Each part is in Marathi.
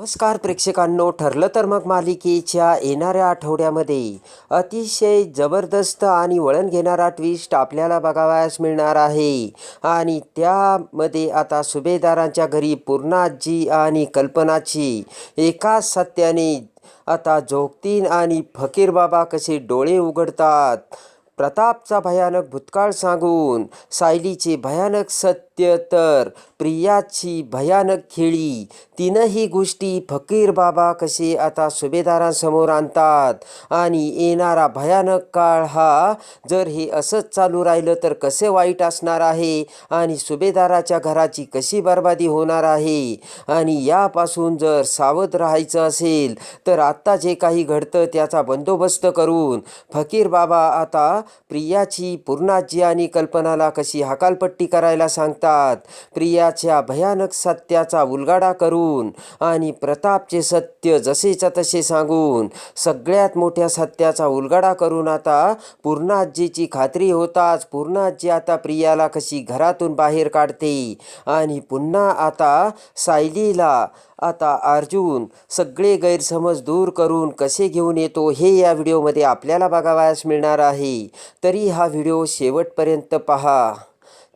नमस्कार प्रेक्षकांनो ठरलं तर मग मालिकेच्या येणाऱ्या आठवड्यामध्ये अतिशय जबरदस्त आणि वळण घेणारा ट्विस्ट आपल्याला बघावयास मिळणार आहे. आणि त्यामध्ये आता सुभेदारांच्या घरी पूर्णाजी आणि कल्पनाची एकाच सत्याने आता जोगतीन आणि फकीर बाबा कसे डोळे उघडतात? प्रतापचा भयानक भूतकाळ सांगून सायलीचे भयानक सत्य तर प्रियाची भयानक खेळी. तीनही गोष्टी फकीर बाबा कसे आता सुभेदारांसमोर आणतात? आणि येणारा भयानक काळ हा जर हे असंच चालू राहिलं तर कसे वाईट असणार आहे? आणि सुभेदाराच्या घराची कशी बर्बादी होणार आहे? आणि यापासून जर सावध राहायचं असेल तर आत्ता जे काही घडतं त्याचा बंदोबस्त करून. फकीर बाबा आता प्रियाची पूर्णाजी आणि कल्पनाला कशी हकालपट्टी करायला सांगतात? प्रियाच्या भयानक सत्याचा उलगाडा करून आणि प्रतापचे सत्य जसेच्या तसे सांगून सगळ्यात मोठ्या सत्याचा उलगाडा करून आता पूर्णाजीची खात्री होताच पूर्णाजी आता प्रियाला कशी घरातून बाहेर काढते आणि पुन्हा आता सायलीला आता अर्जुन सगळे गैरसमज दूर करून कसे घेऊन येतो हे या व्हिडिओमध्ये आपल्याला बघावयास मिळणार आहे. तरी हा व्हिडिओ शेवटपर्यंत पहा.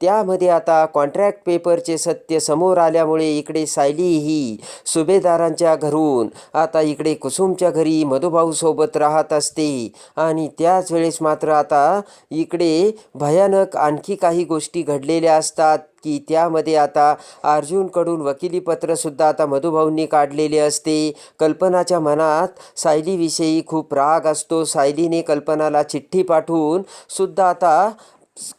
त्यामध्ये आता कॉन्ट्रॅक्ट पेपरचे सत्य समोर आल्यामुळे इकडे सायली ही सुभेदारांच्या घरून आता इकडे कुसुमच्या घरी मधुभाऊसोबत राहत असते. आणि त्याच वेळेस मात्र आता इकडे भयानक आणखी काही गोष्टी घडलेल्या असतात की त्यामध्ये आता अर्जुनकडून वकिलीपत्रसुद्धा आता मधुभाऊंनी काढलेले असते. कल्पनाच्या मनात सायलीविषयी खूप राग असतो. सायलीने कल्पनाला चिठ्ठी पाठवून सुद्धा आता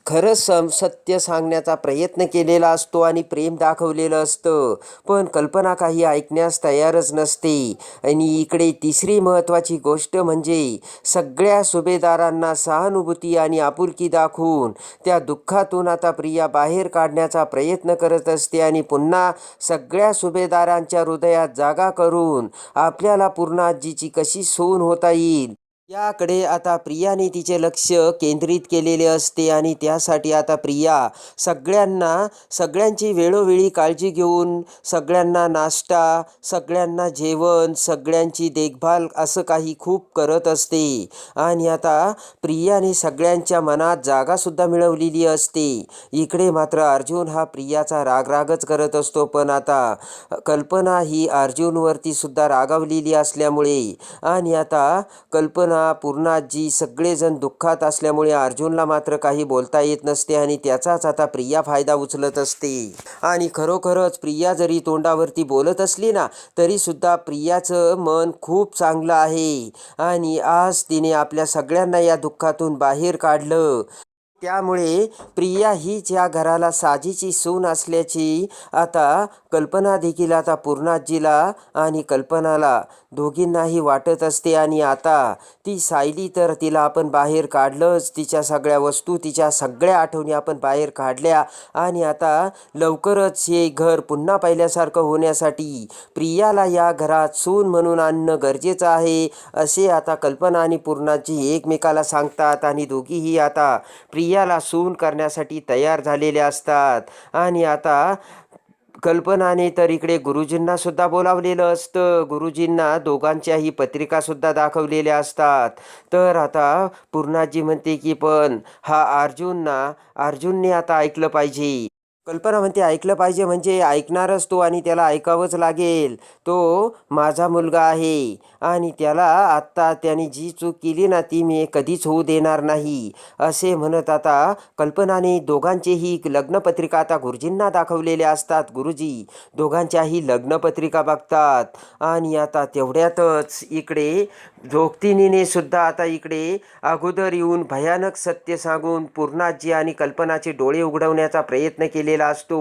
खरं सम सत्य सांगण्याचा प्रयत्न केलेला असतो आणि प्रेम दाखवलेलं असतं. पण कल्पना काही ऐकण्यास तयारच नसते. आणि इकडे तिसरी महत्त्वाची गोष्ट म्हणजे सगळ्या सुभेदारांना सहानुभूती आणि आपुलकी दाखवून त्या दुःखातून आता प्रिया बाहेर काढण्याचा प्रयत्न करत असते आणि पुन्हा सगळ्या सुभेदारांच्या हृदयात जागा करून आपल्याला पूर्णाजीची कशी सून होता येईल? याकडे आता प्रियाने तिचे लक्ष केंद्रित केलेले असते आणि त्यासाठी आता प्रिया सगळ्यांना सगळ्यांची वेळोवेळी काळजी घेऊन सगळ्यांना नाश्ता सगळ्यांना जेवण सगळ्यांची देखभाल असं काही खूप करत असते. आणि आता प्रियाने सगळ्यांच्या मनात जागासुद्धा मिळवलेली असते. इकडे मात्र अर्जुन हा प्रियाचा रागरागच करत असतो पण आता कल्पना ही अर्जुनवरती सुद्धा रागावलेली असल्यामुळे. आणि आता कल्पना पूर्णाजी सगळेजण दुःखात असल्यामुळे अर्जुनला मात्र काही बोलता येत नसते आणि त्याचाच आता प्रिया फायदा उचलत असते. आणि खरोखरच प्रिया जरी तोंडावरती बोलत असली ना तरीसुद्धा प्रियाचं मन खूप चांगलं आहे. आणि आज तिने आपल्या सगळ्यांना या दुःखातून बाहेर काढलं. त्यामुळे प्रिया हीच या घराला साजीची सून असल्याची आता कल्पना देखील आता पूर्णाजीला आणि कल्पनाला दोघींनाही वाटत असते आणि आता ती सायली तर तिला आपण बाहेर काढलंच. तिच्या सगळ्या वस्तू तिच्या सगळ्या आठवणी आपण बाहेर काढल्या आणि आता लवकरच हे घर पुन्हा पहिल्यासारखं होण्यासाठी प्रियाला या घरात सून म्हणून आणणं गरजेचं आहे असे आता कल्पना आणि पूर्णाजी एकमेकाला सांगतात आणि दोघीही आता प्रिया स्त्रियाला सून करण्यासाठी तयार झालेले असतात. आणि आता कल्पनाने तर इकडे गुरुजींना सुद्धा बोलावलेलं असतं. गुरुजींना दोघांच्याही पत्रिकासुद्धा दाखवलेल्या असतात. तर आता पूर्णाजी म्हणते की पण हा अर्जुनना अर्जुनने आता ऐकलं पाहिजे. कल्पना म्हणते ऐकलं पाहिजे म्हणजे ऐकणारच तो आणि त्याला ऐकावंच लागेल. तो माझा मुलगा आहे. आणि त्याला आत्ता त्याने जी चूक केली ना ती मी कधीच होऊ देणार नाही. असे म्हणत आता कल्पनाने दोघांचेही लग्नपत्रिका आता गुरुजींना दाखवलेल्या असतात गुरुजी. दोघांच्याही लग्नपत्रिका बघतात. आणि आता तेवढ्यातच इकडे जोगतिनीने सुद्धा आता इकडे अगोदर येऊन भयानक सत्य सांगून पूर्णाजी आणि कल्पनाचे डोळे उघडवण्याचा प्रयत्न केलेला असतो.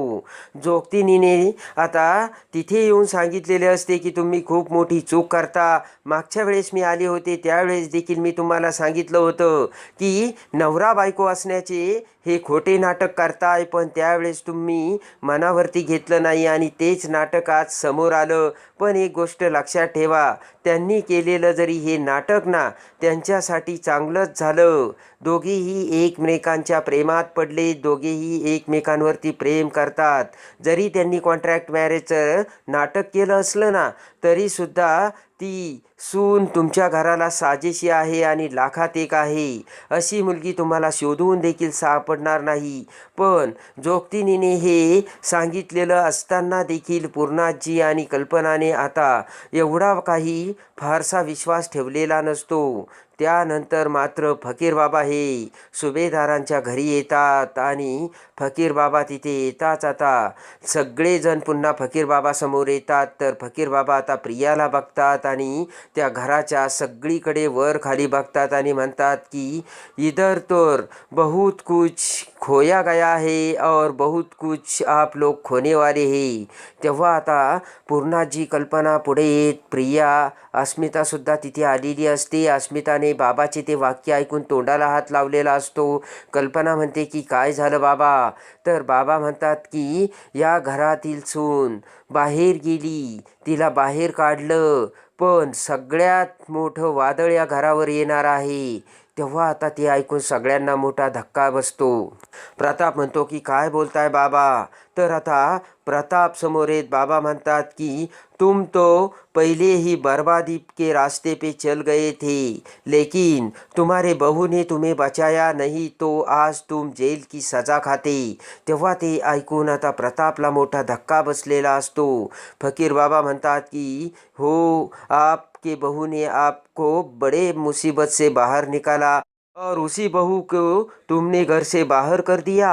जोगतिनीने आता तिथे येऊन सांगितलेले असते की तुम्ही खूप मोठी चूक करता. मागच्या वेळेस मी आले होते त्यावेळेस देखील मी तुम्हाला सांगितलं होतं की नवरा बायको असण्याचे हे खोटे नाटक करताय पण त्यावेळेस तुम्ही मनावरती घेतलं नाही आणि तेच नाटक आज समोर आलं. पण एक गोष्ट लक्षात ठेवा त्यांनी केलेलं जरी हे नाटक ना त्यांच्यासाठी चांगलंच झालं. दोघेही एकमेकांच्या प्रेमात पडले दोघेही एकमेकांवरती प्रेम करतात. जरी त्यांनी कॉन्ट्रॅक्ट मॅरेजचं नाटक केलं असलं ना तरीसुद्धा ती सून तुमच्या घराला साजेशी आहे आणि लाखात एक आहे. अशी मुलगी तुम्हाला शोधून देखील सापडणार नाही. पण जोगतिनीने हे सांगितलेलं असताना देखील पूर्णाजी आणि कल्पनाने आता एवढा काही फारसा विश्वास ठेवलेला नसतो. त्यानंतर मात्र फकीरबाबा हे सुभेदारांच्या घरी येतात आणि फकीरबाबा तिथे येताच आता. सगळेजण पुन्हा फकीरबाबासमोर येतात. तर फकीरबाबा आता प्रियाला बघतात आणि त्या घराच्या सगळीकडे वर खाली बघतात आणि म्हणतात की इधर तर बहुत कुछ खोया गया है और बहुत कुछ आप लोग खोने वाले हे। तेव्हा आता पूर्णाजी कल्पना पुढे येत प्रिया अस्मितासुद्धा तिथे आलेली असते. अस्मिताने बाबाचे ते वाक्य ऐकून तोंडाला हात लावलेला असतो. कल्पना म्हणते की काय झालं बाबा? तर बाबा म्हणतात की या घरातील सून बाहेर गेली. तिला बाहेर काढलं. पण सगळ्यात मोठं वादळ या घरावर येणार आहे. तेव्हा आता ते ऐकून सगळ्यांना मोठा धक्का बसतो. प्रताप म्हणतो की काय बोलताय बाबा? तर आता प्रताप समोर येत बाबा म्हणतात की तुम तो पहले ही बर्बादी के रास्ते पे चल गए थे लेकिन तुम्हारे बहू ने तुम्हें बचाया नहीं तो आज तुम जेल की सजा खाते. तेव्हा ते ऐकून आता प्रतापला मोठा धक्का बसलेला असतो. फकीर बाबा म्हणतात की हो आप आपके बहू ने आपको बड़े मुसीबत से बाहर निकाला और उसी बहू को तुमने घर से बाहर कर दिया।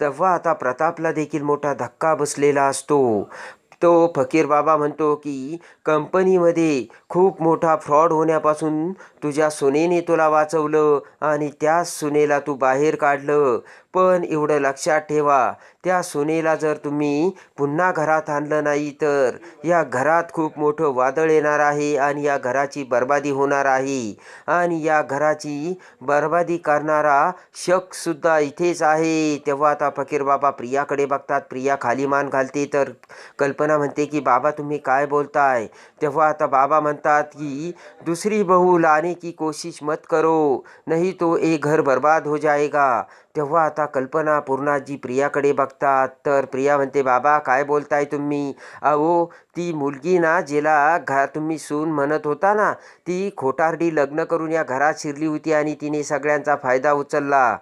तेव्हा आता प्रतापला देखील मोठा धक्का बसलेला असतो। तो फकीर बाबा म्हणतो की कंपनीमध्ये खूप मोठा फ्रॉड होण्यापासून तुझ्या सुनेने तुला वाचवलं आणि त्या सुनेला तू बाहेर काढलं. पण एवढं लक्षात ठेवा. त्या सुनेला जर तुम्ही पुन्हा घरात आणलं नाही तर या घरात खूप मोठं वादळ येणार आहे आणि या घराची बर्बादी होणार आहे. आणि या घराची बर्बादी करणारा शकसुद्धा इथेच आहे. तेव्हा आता फकीर बाबा प्रियाकडे बघतात. प्रिया खाली मान घालते तर कल्पना म्हणते की बाबा तुम्ही काय बोलताय? तेव्हा आता बाबा म्हणतात की दुसरी बहू लाने की कोशिश मत करो नहीं तो एक घर बर्बाद हो जाएगा तेव्हा आता कल्पना पूर्णाजी प्रियाकडे बघतात. तर प्रिया म्हणते बाबा काय बोलताय तुम्ही? अहो ती मुलगी ना जिला घा तुम्ही सून म्हणत होता ना ती खोटारडी लग्न करून या घरात शिरली होती आणि तिने सगळ्यांचा फायदा उचलला.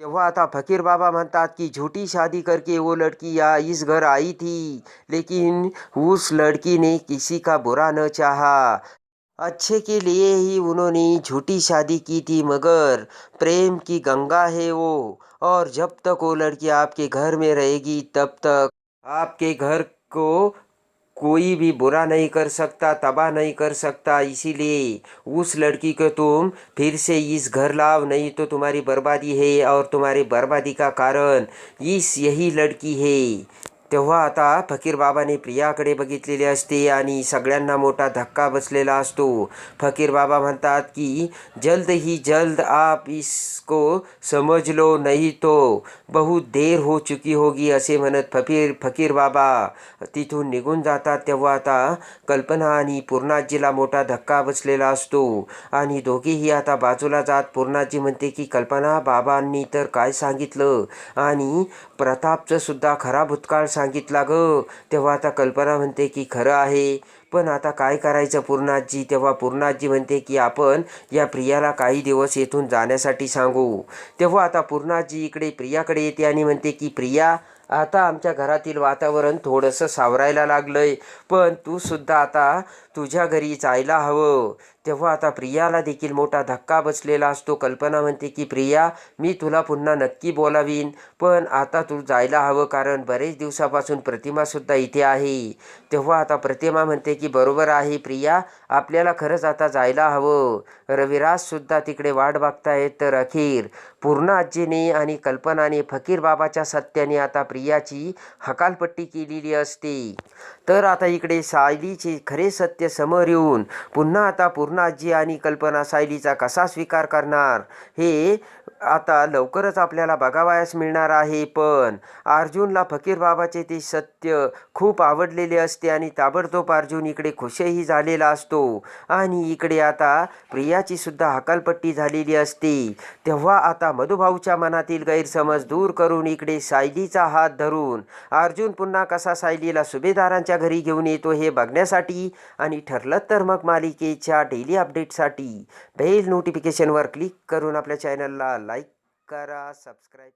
तेव्हा आता फकीर बाबा म्हणतात की झूठी शादी करके वो लड़की या इस घर आई थी लेकिन उस लड़की ने किसी का बुरा न चाहा. अच्छे के लिए ही उन्होंने झूठी शादी की थी, मगर प्रेम की गंगा है वो। और जब तक वो लड़की आपके घर में रहेगी, तब तक आपके घर को कोई भी बुरा नहीं कर सकता, तबाह नहीं कर सकता। इसीलिए उस लड़की को तुम फिर से इस घर लाओ, नहीं तो तुम्हारी बर्बादी है और तुम्हारी बर्बादी का कारण इस यही लड़की है। तेव्हा आता फकीरबाबाने प्रियाकडे बघितलेले असते आणि सगळ्यांना मोठा धक्का बसलेला असतो. फकीरबाबा म्हणतात की जल्द ही जल्द आप इसको समजलो लो तो बहुत देर हो चुकी होगी असे म्हणत फकीर फकीरबाबा तिथून निघून जातात. तेव्हा आता कल्पना आणि पूर्णाजीला मोठा धक्का बसलेला असतो आणि दोघेही आता बाजूला जात पूर्णाजी म्हणते की कल्पना बाबांनी तर काय सांगितलं? आणि प्रतापचं सुद्धा खरा भूतकाळ सांगितला ग. तेव्हा आता कल्पना म्हणते की खरं आहे. पण आता काय करायचं पूर्णाजी? तेव्हा पूर्णाजी म्हणते की आपण या प्रियाला काही दिवस येथून जाण्यासाठी सांगू. तेव्हा आता पूर्णाजी इकडे प्रियाकडे येते आणि म्हणते की प्रिया आता आमच्या घरातील वातावरण थोडंसं सावरायला लागलंय. पण तू सुद्धा आता तुझ्या घरी जायला हवं. तेव्हा आता प्रियाला देखील मोठा धक्का बसलेला असतो. कल्पना म्हणते की प्रिया मी तुला पुन्हा नक्की बोलावीन पण आता तू जायला हवं कारण बरेच दिवसापासून प्रतिमासुद्धा इथे आहे. तेव्हा आता प्रतिमा म्हणते की बरोबर आहे प्रिया आपल्याला खरंच आता जायला हवं. रविराजसुद्धा तिकडे वाट बघतायत. तर अखेर पूर्ण आजीने आणि कल्पनाने फकीर बाबाच्या सत्याने आता प्रियाची हकालपट्टी केलेली असते. तर आता इकडे सायलीचे खरे सत्य समोर येऊन पुन्हा आता पूर्णाजी आणि कल्पना सायलीचा कसा स्वीकार करणार? हे आता लवकरच आपल्याला बघावयास मिळणार आहे पण अर्जुनला फकीर बाबाचे ते सत्य खूप आवडलेले असते आणि ताबडतोब अर्जुन इकडे खुशही झालेला असतो. आणि इकडे आता प्रियाची सुद्धा हकालपट्टी झालेली असते. तेव्हा आता मधुभाऊच्या मनातील गैरसमज दूर करून इकडे सायलीचा हात धरून अर्जुन पुन्हा कसा सायलीला सुभेदारांच्या घरी घेऊन येतो हे बघण्यासाठी. आणि ठरलं तर मग मालिकेच्या डेली अपडेटसाठी बेल नोटिफिकेशनवर क्लिक करून आपल्या चॅनलला लाईक करा सबस्क्राईब